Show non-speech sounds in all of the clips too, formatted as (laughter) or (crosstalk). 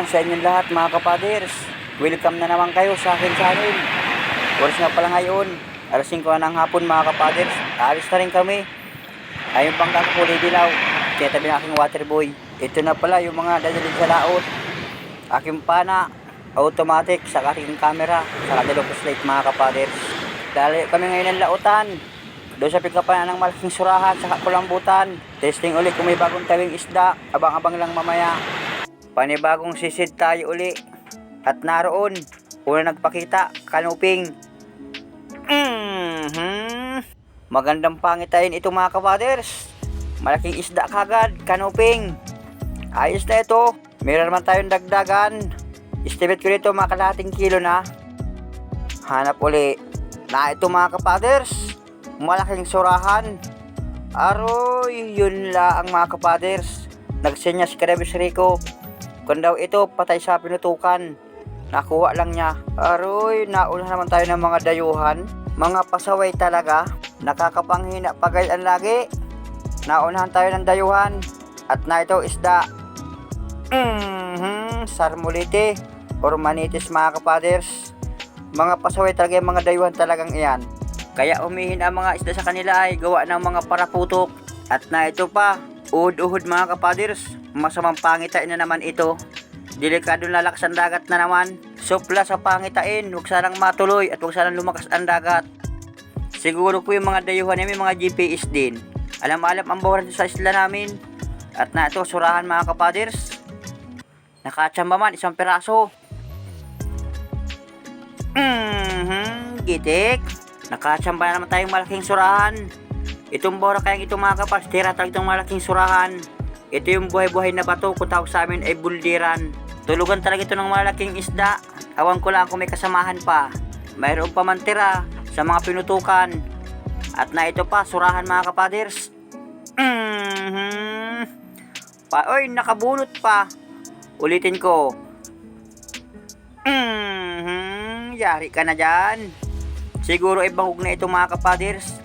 naman sa inyong lahat mga kapaders. Welcome na naman kayo sa akin channel. Oras nga pala ngayon, alas 5 na ng hapon mga kapaders. Aalis na rin kami. Ayun pang kakakulay dilaw. Kaya tabi ng aking water boy. Ito na pala yung mga dadalhin sa laot. Aking pana, automatic sa aking camera, sa dalawang flashlight mga kapaders. Dali kami ngayon ng lautan. Doon sa pikapan ng malaking surahan sa kulambutan. Testing ulit kung may bagong tawing isda. Abang-abang lang mamaya. Panibagong sisid tayo uli. At naroon, una nagpakita, kanuping. Mhm. Magandang pangitain ito mga kapaders. Malaking isda kagad, kanuping. Ayos na ito. Meron naman tayong dagdagan. Estimate ko dito mga kalahating kilo na. Hanap uli. Na ito mga kapaders. Malaking surahan. Aroy, yun la ang mga kapaders. Nagsenya si Kadabis Rico. Kung daw ito, patay sa pinutukan. Nakuha lang niya. Aroy, nauna naman tayo ng mga dayuhan. Mga pasaway talaga. Nakakapanghina pagayan lagi. Naunahan tayo ng dayuhan. At na ito isda. Mhm, sarmulite. Or manitis mga kapaders. Mga pasaway talaga yung mga dayuhan talagang iyan. Kaya umihin ang mga isda sa kanila ay gawa ng mga paraputok. At na ito pa, uhod-uhod mga kapaders. Masamang pangitain na naman ito. Delikado na lakas ang dagat na naman. Supla sa pangitain, huwag sanang matuloy at huwag sanang lumakas ang dagat. Siguro po yung mga dayuhan may mga GPS din. Alam-alam ang bawal sa isla namin. At na ito, surahan mga kapaders. Nakatsamba man, isang peraso. Mhm, gitik. Nakatsamba na naman tayong malaking surahan. Itong bora kayang itong mga kapas, tira itong malaking surahan. Ito yung buhay-buhay na bato kung tawag sa amin ay buldiran. Tulugan talaga ito ng malaking isda. Awan ko lang kung may kasamahan pa. Mayroon pa man tira sa mga pinutukan. At na ito pa, surahan mga kapaders. Mhm. Pa, oy, nakabulot pa. Ulitin ko. Mhm. Yari ka na dyan. Siguro ay bangog na ito mga kapaders.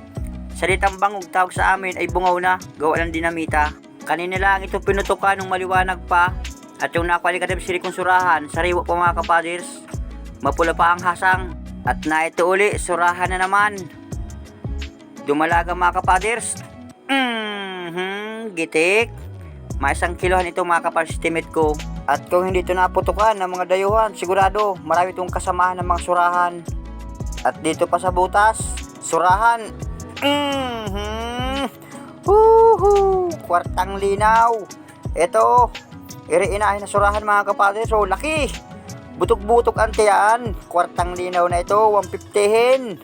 Salitang bangog tawag sa amin ay bungaw na, gawa ng dinamita. Kanina lang ito pinutukan ng maliwanag pa. At yung nakwali ka sili kong surahan, sariwa pa mga kapaders. Mapula pa ang hasang. At na ito uli, surahan na naman. Dumalaga mga kapaders. Mhm, gitik. May isang kilohan ito mga kapaders estimate ko. At kung hindi ito naputukan ng mga dayuhan, sigurado marami itong kasamahan ng mga surahan. At dito pa sa butas, surahan. Mhm. Woohoo! Kwartang linaw. Ito, iriinahin na surahan mga kapatid. So, laki. Butok-butok ang tiyan. Kwartang linaw na ito, 150hin.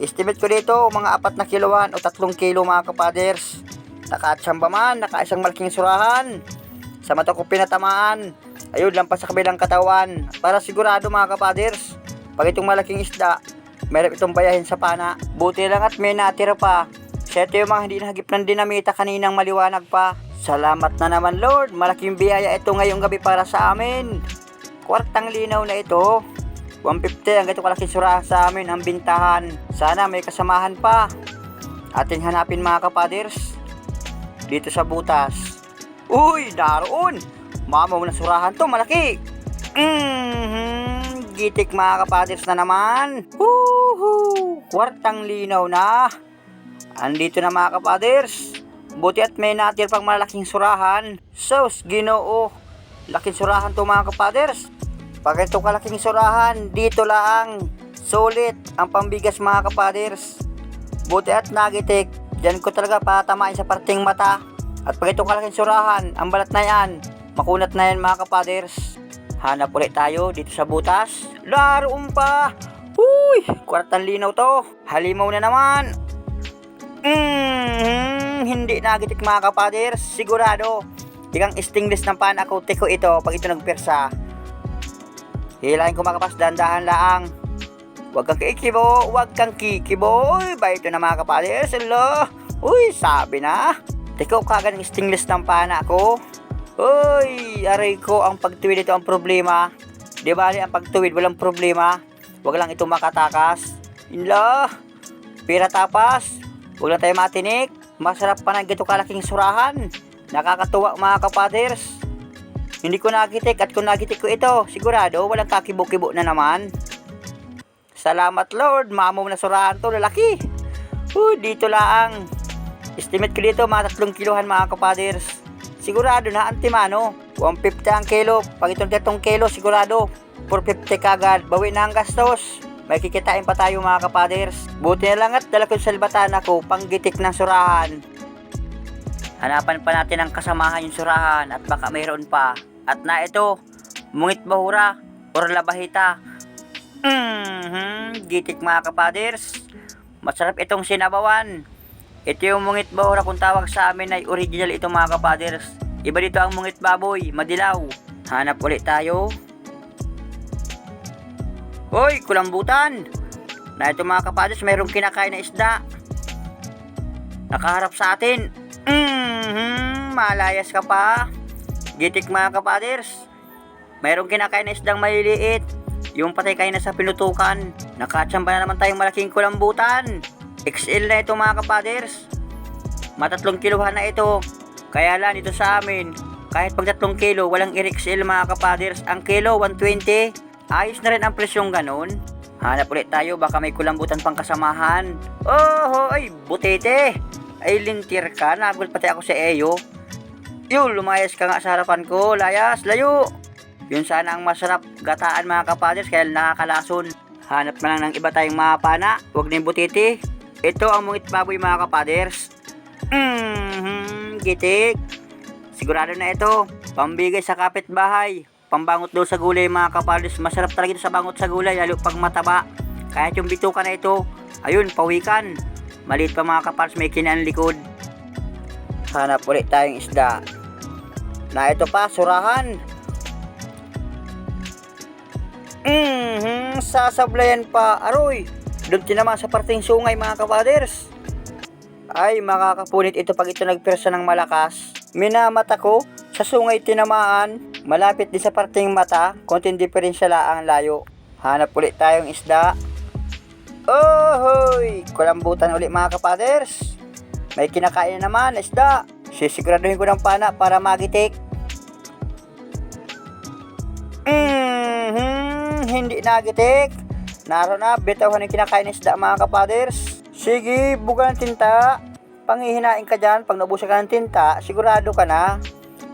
Estimate ko dito, mga apat na kiloan o tatlong kilo mga kapaders. Nakatsamba man, naka isang malaking surahan. Sa mata ko pinatamaan. Ayun, lampas sa kabilang katawan. Para sigurado mga kapaders, pag itong malaking isda, meron itong bayahin sa pana. Buti lang at may natira pa. Ito yung mga hindi nahagip ng dinamita kaninang maliwanag pa. Salamat na naman Lord, malaking biyaya ito ngayong gabi para sa amin. Kwartang linaw na ito. 150 ang ganito kalaking sura sa amin ang bintahan. Sana may kasamahan pa. Ating hanapin mga kapaders. Dito sa butas. Uy, naroon. Mama mo na surahan to, malaki. Mhm, gitik mga kapaders na naman. Woohoo! Kwartang linaw na. Andito na mga kapaders. Buti at may natir pang malaking surahan. Sos, ginoo. Laking surahan to mga kapaders. Pag ito kalaking surahan, dito lang. Sulit ang pambigas mga kapaders. Buti at nagitik. Diyan ko talaga patamain sa parting mata. At pag ito kalaking surahan, ang balat na yan, makunat na yan mga kapaders. Hanap ulit tayo dito sa butas. Laroon pa! Uy! Kwartang linaw to. Halimaw na naman. Mm, hindi nagitik mga kapaders. Sigurado. Tikang stingless ng pan ako. Tiko ito pag ito nagpersa. Hilahin ko mga kapas. Dandahan laang. Huwag kang kikibo. Huwag kang kikibo. Uy, ba ito na mga kapaders? Hello? Uy, sabi na. Tiko kagad ng stingless ng pana ko. Uy, aray ko, ang pagtuwid ito ang problema. Di ba ang pagtuwid walang problema? Huwag lang ito makatakas. Inla, pira tapas. Huwag lang tayo matinik. Masarap pa ng ganito kalaking surahan. Nakakatuwa mga kapaders. Hindi ko nagitik at kung nagitik ko ito, sigurado walang kakibo-kibo na naman. Salamat Lord, mamaw na surahan to, lalaki. Uh, dito lang. Estimate ko dito mga tatlong kilohan mga kapaders. Sigurado na antimano. 150 ang kilo. Pag itong 3 kilo, sigurado. 450 kagad. Bawi na ang gastos. May kikitain pa tayo mga kapaders. Buti na lang at dala ko sa panggitik ng surahan. Hanapan pa natin ang kasamahan yung surahan at baka mayroon pa. At na ito, mungit bahura or labahita. Mhm, gitik mga kapaders. Masarap itong sinabawan. Ito yung mungit bahura kung tawag sa amin ay original ito mga kapaders. Iba dito ang mungit baboy, madilaw. Hanap ulit tayo. Hoy, kulambutan! Na ito mga kapaders, mayroong kinakain na isda. Nakaharap sa atin. Mhm, malayas ka pa. Gitik mga kapaders. Mayroong kinakain na isdang maliliit. Yung patay kayo na sa pinutukan. Nakatsamba na naman tayong malaking kulambutan. XL na ito mga kapaders. Matatlong kilohan na ito. Kaya lang ito sa amin. Kahit pag tatlong kilo, walang XL mga kapaders. Ang kilo, 120. Ayos na rin ang presyong ganun. Hanap ulit tayo, baka may kulambutan pang kasamahan. Oh, ay, butete. Ay, lintir ka. Nagul pati ako sa Eyo. Yun, lumayas ka nga sa harapan ko. Layas, layo. Yun sana ang masarap gataan mga kapaders kaya nakakalason. Hanap na lang ng iba tayong mga pana. Huwag na butiti. Ito ang mungit baboy mga kapaders. Mhm, gitik. Sigurado na ito. Pambigay sa kapitbahay. Pambangot daw sa gulay mga kapaders. Masarap talaga ito sa bangot sa gulay lalo pag mataba. Kahit yung bituka na ito. Ayun, pawikan. Maliit pa mga kapaders may kinaan likod. Hanap ulit tayong isda. Na ito pa, surahan. Mhm, sasablayan pa. Aroy, doon naman sa parting sungay mga kapaders. Ay, makakapunit ito pag ito nagpersa ng malakas. Minamata ko, sa sungay tinamaan, malapit din sa parting mata, konting diferensya lang ang layo. Hanap ulit tayong isda. Ohoy! Kulambutan ulit mga kapaders. May kinakain na naman, isda. Sisiguraduhin ko ng pana para magitik. Mhm, hindi nagitik. Naro na, bitawan yung kinakain ng isda mga kapaders. Sige, buga ng tinta. Pangihinain ka dyan, pag naubusan ka ng tinta, sigurado ka na.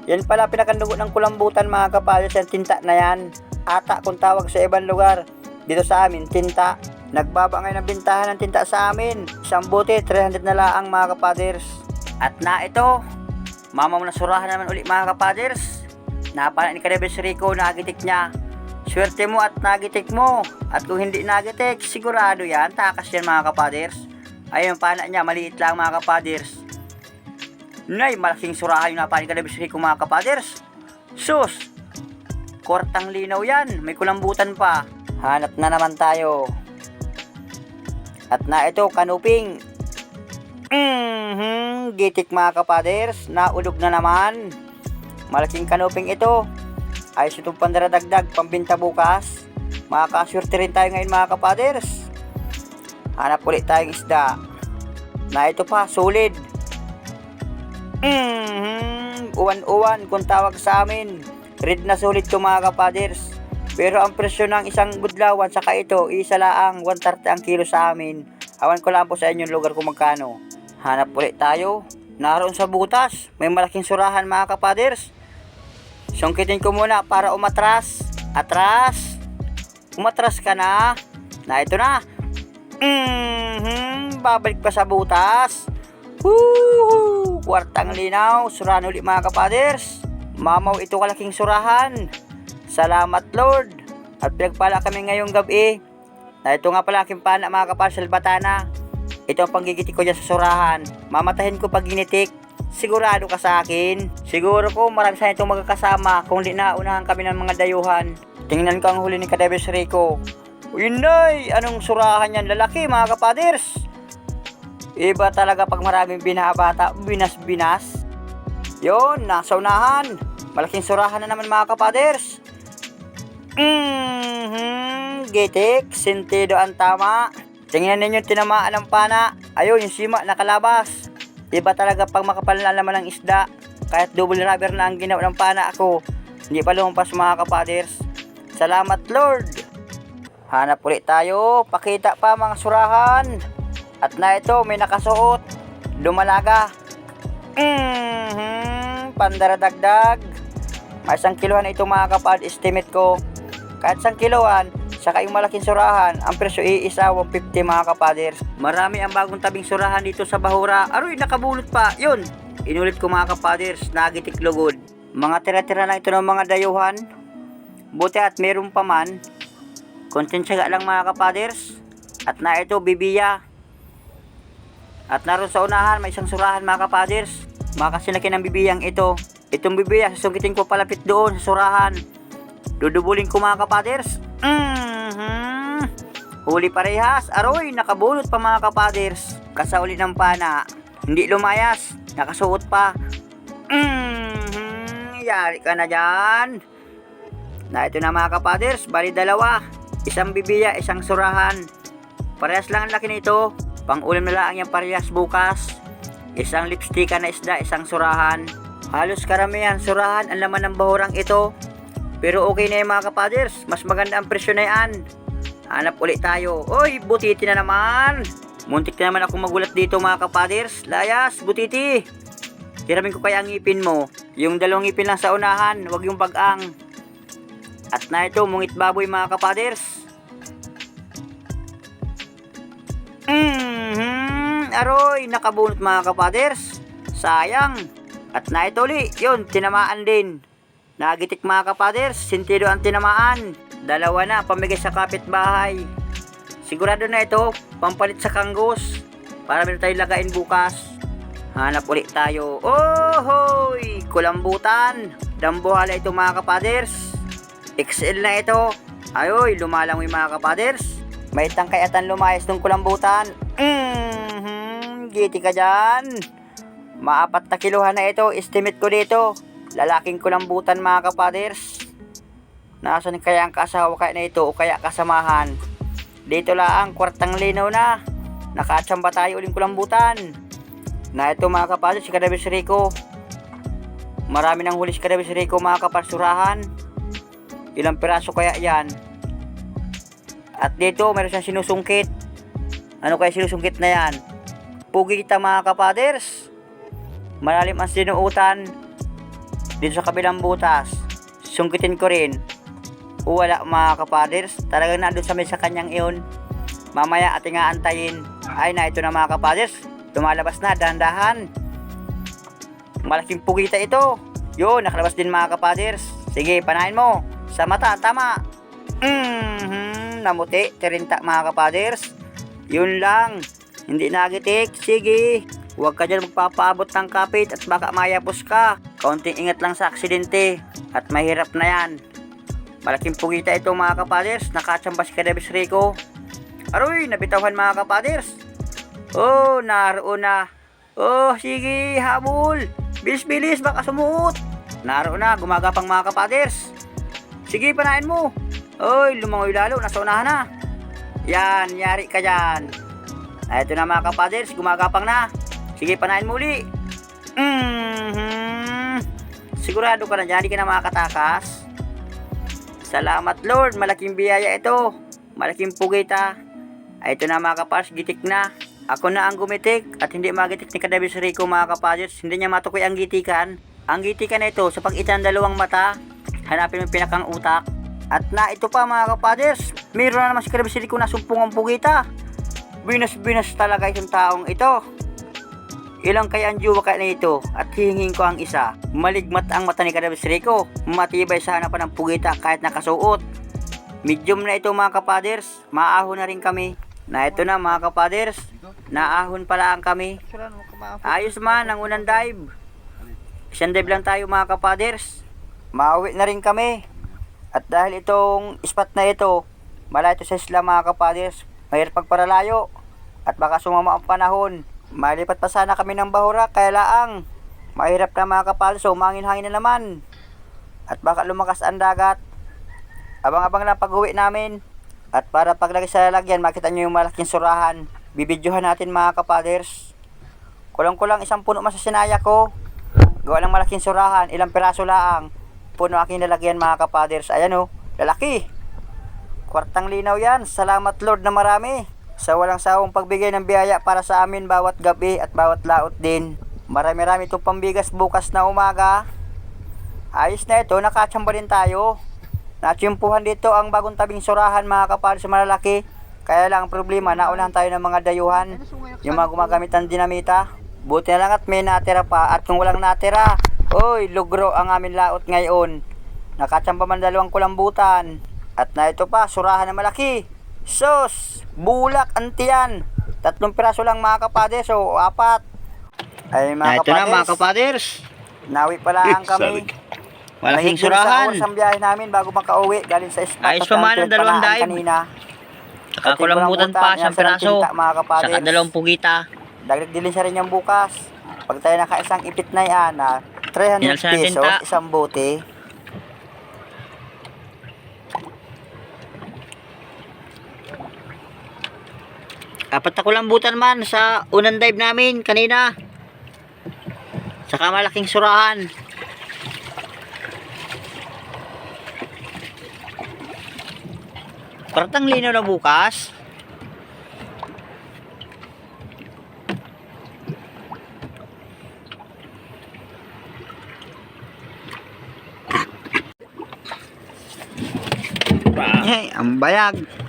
Yan pala pinakandugo ng kulambutan mga kapaders, yung tinta na yan. Ata kung tawag sa ibang lugar. Dito sa amin, tinta. Nagbaba ngayon ang bintahan ng tinta sa amin. Isang bote, 300 na laang mga kapaders. At na ito, mama mo na surahan naman ulit mga kapaders. Napala ni Kadebes Rico, nagitik niya. Swerte mo at nagitik mo. At kung hindi nagitik, sigurado yan, takas yan mga kapaders. Ayun, pana niya, maliit lang mga kapaders. Nay, malaking surahan yung napala ni Kadebes Rico mga kapaders. Sus, kortang linaw yan, may kulambutan pa. Hanap na naman tayo. At na ito, kanuping. Mhm, gitik mga kapaders, naulog na naman. Malaking kanuping ito. Ayos itong pandaradagdag, pambinta bukas. Makakaswerte rin tayo ngayon mga kapaders. Hanap ulit tayong isda. Na ito pa, solid. Mhm, uwan-uwan kung tawag sa amin. Red na solid to mga kapaders. Pero ang presyo ng isang budlawan saka ito, isa laang 130 ang kilo sa amin. Awan ko lang po sa inyong lugar kung magkano. Hanap ulit tayo. Naroon sa butas, may malaking surahan mga kapaders. Sungkitin ko muna para umatras. Atras. Umatras ka na. Na ito na. Mhm, babalik pa sa butas. Woo! Kwartang linaw, surahan ulit mga kapaders. Mamaw ito kalaking surahan. Salamat Lord. At pinagpala kami ngayong gabi. Na ito nga pala aking pana mga kapaders batana. Ito ang panggigitik ko dyan sa surahan. Mamatahin ko pag ginitik. Sigurado ka sa akin. Siguro ko marami sa itong magkakasama kung di naunahan kami ng mga dayuhan. Tingnan ko ang huli ni Kadebes Rico. Uy, nay! Anong surahan yan lalaki mga kapaders? Iba talaga pag maraming binabata, binas-binas. Yon, nasa unahan. Malaking surahan na naman mga kapaders. Mhm, gitik, sentido ang tama. Tingnan ninyo tinamaan ng pana. Ayun, yung sima nakalabas. Iba talaga pag makapal na naman ng isda. Kahit double rubber na ang ginawa ng pana ako. Hindi pa lumampas mga kapaders. Salamat Lord. Hanap ulit tayo. Pakita pa mga surahan. At na ito may nakasuot. Lumalaga. Mhm. Pandaradagdag. May isang kilohan ito mga kapad. Estimate ko. Kahit isang kilohan, saka yung malaking surahan, ang presyo iisa 150 mga kapaders. Marami ang bagong tabing surahan dito sa Bahura. Aroy, nakabulot pa. Yun. Inulit ko mga kapaders, nagitik lugod. Mga tira-tira lang ito ng mga dayuhan. Buti at meron pa man. Konsensya lang mga kapaders. At na ito, bibiya. At naroon sa unahan, may isang surahan mga kapaders. Makasinaki ng bibiyang ito. Itong bibiya, susungitin ko palapit doon sa surahan. Dudubulin ko mga kapaders. Mhm. Huli parehas. Aroy, nakabulot pa mga kapaders. Kasauli ng pana. Hindi lumayas. Nakasuot pa. Mhm. Yari ka na dyan. Na ito na mga kapaders. Bali dalawa. Isang bibiya, isang surahan. Parehas lang ang laki nito. Pang ulam na lang yung parehas bukas. Isang lipstick na isda, isang surahan. Halos karamihan surahan ang laman ng bahurang ito. Pero okay na yung mga kapaders. Mas maganda ang presyo na yan. Hanap ulit tayo. Oy, butiti na naman. Muntik na naman ako magulat dito mga kapaders. Layas, butiti. Hiramin ko kaya ang ngipin mo. Yung dalawang ngipin lang sa unahan, wag yung bagang. At na ito, mungit baboy mga kapaders. Aroy, nakabunot mga kapaders. Sayang. At na ito uli, yun, tinamaan din. Nagitik mga kapaders, sintido ang tinamaan. Dalawa na, pamigay sa kapitbahay. Sigurado na ito, pampalit sa kanggos. Para meron tayong lagain bukas. Hanap ulit tayo. Oh, hoy! Kulambutan. Dambuhala ito mga kapaders. XL na ito. Ayoy, lumalangoy mga kapaders. May tangkay at lumayas ng kulambutan. Mhm, giti ka dyan. Maapat na kiluhan na ito, estimate ko dito. Lalaking kulambutan mga kapaders. Nasaan kaya ang kasawa kaya na ito o kaya kasamahan? Dito lang, kwartang linaw na. Nakatsamba tayo uling kulambutan. Na ito mga kapaders, si Kadabis Rico. Marami nang huli si Kadabis Rico mga kapasurahan. Ilang piraso kaya yan? At dito, meron siyang sinusungkit. Ano kaya sinusungkit na yan? Pugi kita mga kapaders. Malalim ang sinuutan. Dito sa kabilang butas. Sungkitin ko rin. O wala mga kapaders. Talagang nandun sa may sa kanyang iyon. Mamaya ating aantayin. Ay na, ito na mga kapaders. Lumalabas na, dahan-dahan. Malaking pugita ito. Yun, nakalabas din mga kapaders. Sige, panahin mo. Sa mata, tama. Mhm, namuti, tirinta mga kapaders. Yun lang. Hindi nagitik. Sige. Huwag ka dyan magpapaabot ng kapit at baka mayapos ka. Kaunting ingat lang sa aksidente. At mahirap na yan. Malaking pugita ito mga kapaders. Nakatsamba si Kadabis Rico. Aroy, nabitawan mga kapaders. Oh, naroon na. Oh, sige, habol. Bilis-bilis, baka sumuot. Naroon na, gumagapang mga kapaders. Sige, panahin mo. Oy, lumangoy lalo, nasa unahan na. Yan, yari ka dyan. Ah, Ito na mga kapaders, gumagapang na. Sige, panahin mo uli. Mhm. Sigurado ka na dyan, di ka na makakatakas. Salamat Lord, malaking biyaya ito. Malaking pugita. Ay, ito na mga kapaders, gitik na. Ako na ang gumitik at hindi magitik ni Kadabis Rico mga kapaders. Hindi niya matukoy ang gitikan. Ang gitikan na ito sa pagitan ng dalawang mata. Hanapin mo pinakang utak. At na ito pa mga kapaders, mayroon na naman si Kadabis Rico na sumpong ang pugita. Binas-binas talaga itong taong ito. Ilang kaya ang juwa kaya na ito at hihingin ko ang isa. Maligmat ang mata ni Kadabis Rico. Matibay sa hanapan ng pugita kahit nakasuot. Medium na ito mga kapaders. Maahon na rin kami. Na ito na mga kapaders. Naahon pala ang kami. Ayos man ang unang dive. Isang dive lang tayo mga kapaders. Mauwi na rin kami. At dahil itong spot na ito, malayo sa isla mga kapaders, mahirap pagparalayo. At baka sumama ang panahon. Malipat pa sana kami ng bahura, kaya laang. Mahirap na mga kapaders, so umangin-hangin na naman. At baka lumakas ang dagat. Abang-abang lang pag-uwi namin. At para paglagay sa lalagyan, makita nyo yung malaking surahan. Bibidyohan natin mga kapaders. Kulang-kulang isang puno man sa sinaya ko. Gawa ng malaking surahan, ilang piraso laang. po ng aking lalagyan mga kapaders. Ayan o, lalaki. Kwartang linaw yan. Salamat Lord na marami. Sa walang sawang pagbigay ng biyaya para sa amin bawat gabi at bawat laot din. Marami-rami itong pambigas bukas na umaga. Ayos na ito, nakachamba din tayo. Natsimpuhan dito ang bagong tabing surahan mga kapal sa malalaki. Kaya lang ang problema, naunahan tayo ng mga dayuhan. Yung mga gumagamit ng dinamita. Buti na lang at may natira pa. At kung walang natira, oy, lugro ang amin laot ngayon. Nakachamba man dalawang kulambutan. At na ito pa, surahan na malaki. Sos, bulak, antiyan. Tatlong piraso lang mga kapades, o apat. Ay mga ito na mga kapades, kapaders. nawi pala ang (laughs) kami. Malaking Mahigit sa surahan. oras ang biyahe namin bago makauwi galing sa spot Ayos pa man ang ang dalawang dive. kanina. Saka kulambutan pa, isang piraso. Saka dalawang pugita. Dagdag din siya rin yung bukas. Pag tayo nakaisang ipit na yan, ah, 300 Pinalsa ng pesos, isang bote. Apat na kulambutan man sa unang dive namin kanina. Saka malaking surahan. Partang lino na bukas. Ay, ang bayag.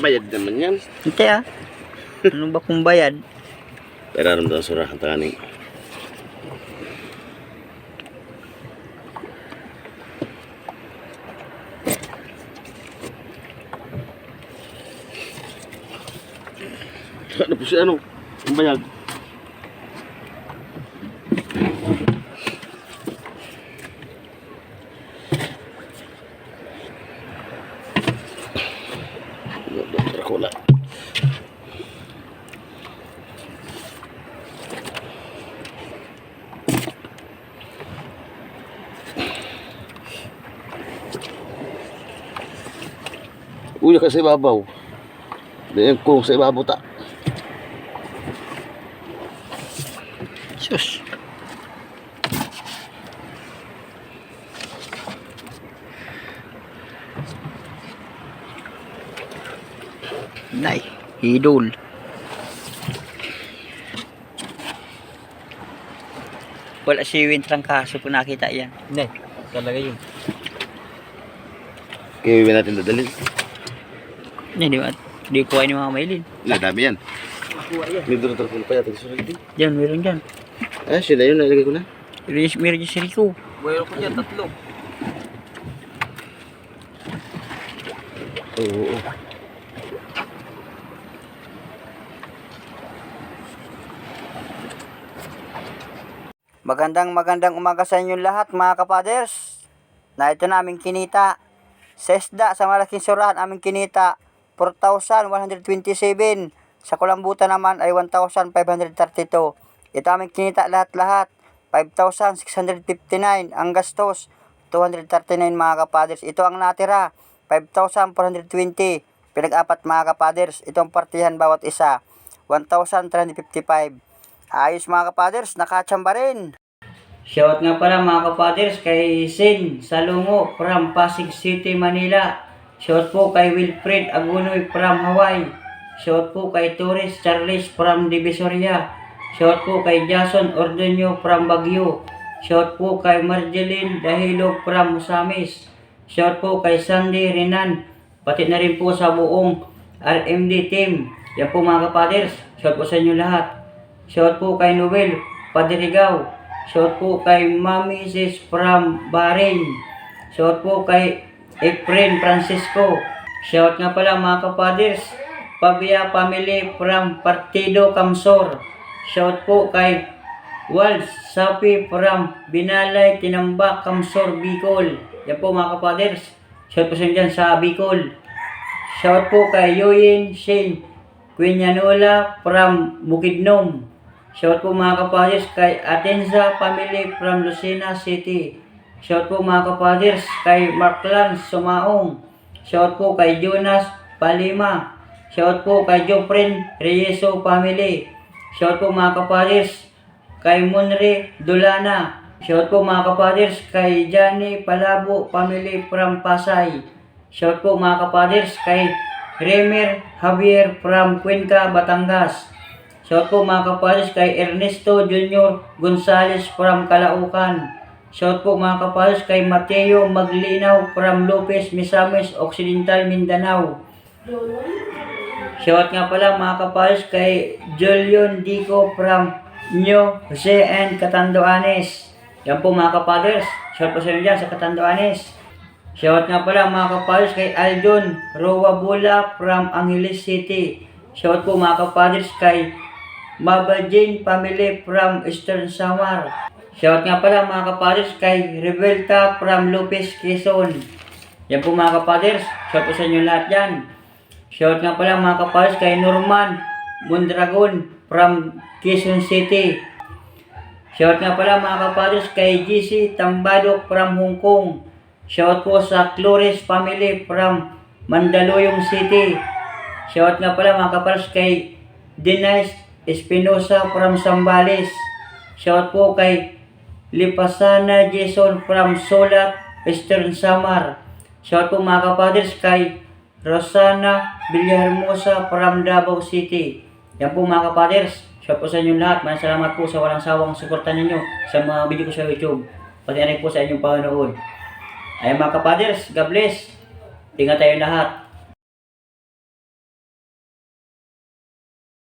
Bayad naman yan. Hindi ah. Ano ba kung bayad? Pero aram daw surahan tani. Ano po si ano? Ang bayad. Dokter ako lang. Uy, ka sa ibabaw. Diyan ko sa ibabaw ta. Sus. Nay, hidol. Wala si Win Trangkaso kung nakita yan. Hindi, talaga yun. Kaya natin dadalhin. Hindi, di ba? Di ko ni mga mailin. Hindi, dami yan. May duro pa yata sa sarili. Diyan, meron dyan. Ah, sila yun, nalagay ko na. Meron, meron dyan si Rico. Mayroon ko dyan, tatlo. Oo, oo. Magandang magandang umaga sa inyong lahat mga kapaders. Na ito na aming kinita. Sa isda, sa malaking surahan aming kinita, 4,127. Sa kulambutan naman ay 1,532. Ito aming kinita lahat-lahat. 5,659. Ang gastos, 239 mga kapaders. Ito ang natira, 5,420. Pinag-apat mga kapaders. Ito ang partihan bawat isa, 1,355. Ayos mga kapaders, nakachamba rin. Shout nga pala mga kapaders kay Sin Salungo from Pasig City, Manila. Shout po kay Wilfred Agunoy from Hawaii. Shout po kay Torres Charles from Divisoria. Shout po kay Jason Ordenyo from Baguio. Shout po kay Marjeline Dahilog from Musamis. Shout po kay Sandy Renan. Pati na rin po sa buong RMD team. Yan po mga kapaders. Shout po sa inyo lahat. Shout po kay Noel Padrigaw. Shout po kay Mami Sis from Bahrain. Shout po kay Efren Francisco. Shout nga pala mga kapaders. Pabia Family from Partido Camsor. Shout po kay Walsh Sapi from Binalay, Tinambak, Camsor, Bicol. Yan po mga kapaders. Shout po sa sa Bicol. Shout po kay Yoyin Shane Quinyanola from Bukidnom. Shout po mga kapaders kay Atenza Family from Lucena City. Shout po mga kapaders kay Marklan Sumaong. Shout po kay Jonas Palima. Shout po kay Jofren Rieso Family. Shout po mga kapaders kay Munre Dulana. Shout po mga kapaders kay Johnny Palabo Family from Pasay. Shout po mga kapaders kay Remer Javier from Cuenca, Batangas. Shout po mga kapaders kay Ernesto Junior Gonzales from Calaucan. Shout po mga kapaders kay Mateo Maglinaw from Lopez, Misamis, Occidental, Mindanao. Shout nga pala mga kapaders kay Julian Dico from New Jose and Catanduanes. Yan po mga kapaders. Shout po sa inyo dyan sa Catanduanes. Shout nga pala mga kapaders kay Aldon Roa Bula from Angeles City. Shout po mga kapaders kay Maba Jane family from Eastern Samar. Shout nga pala mga kapaders kay Rebelta from Lopez, Quezon. Yan po mga kapaders. Shout po sa inyo lahat yan. Shout nga pala mga kapaders kay Norman Mondragon from Quezon City. Shout nga pala mga kapaders kay GC Tambadok from Hong Kong. Shout po sa Flores family from Mandaluyong City. Shout nga pala mga kapaders kay Denise Espinosa from Zambales. Shout po kay Lipasana Jason from Solat, Western Samar. Shout po mga kapaders kay Rosana Villahermosa from Davao City. Yan po mga kapaders. Shout po sa inyo lahat. Maraming salamat po sa walang sawang suporta ninyo sa mga video ko sa YouTube. Pati na po sa inyong panonood. Ayun mga kapaders, God bless. Ingat tayo lahat.